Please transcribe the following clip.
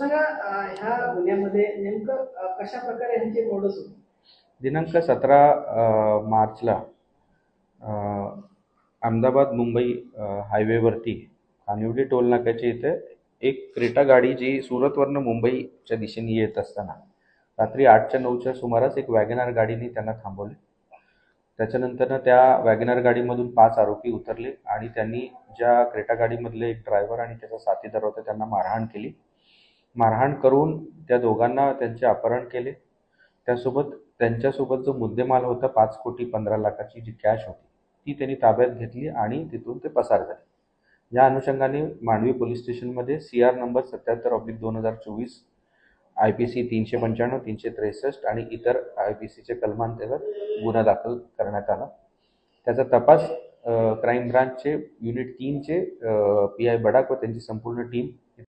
सांगा ह्या गुन्ह्यामध्ये नेमकं कशा प्रकारे दिनांक सतरा मार्चला अहमदाबाद मुंबई हायवेवरती कानिवडी टोल नाक्याच्या इथे एक क्रेटा गाडी जी सुरतवरनं मुंबईच्या दिशेने येत असताना रात्री आठच्या नऊच्या सुमारास एक वॅगनार गाडीने त्यांना थांबवले. त्याच्यानंतरनं त्या वॅगनार गाडीमधून पाच आरोपी उतरले आणि त्यांनी ज्या क्रेटा गाडीमधले एक ड्रायव्हर आणि त्याचा साथीदार होता त्यांना मारहाण केली. मारहाण करून त्या दोघांना त्यांचे अपहरण केले. त्यासोबत त्यांच्यासोबत जो मुद्देमाल होता पाच कोटी पंधरा लाखाची जी कॅश होती ती त्यांनी ताब्यात घेतली आणि तिथून ते पसार झाले. या अनुषंगाने मांडवी पोलीस स्टेशनमध्ये सी आर नंबर सत्याहत्तर ऑब्लिक दोन हजार चोवीस आय पी सी तीनशे पंच्याण्णव तीनशे त्रेसष्ट आणि इतर आय पी सीचे कलमांतर्गत गुन्हा दाखल करण्यात आला. त्याचा तपास क्राईम ब्रांचचे युनिट तीनचे पी आय बडाक व त्यांची संपूर्ण टीम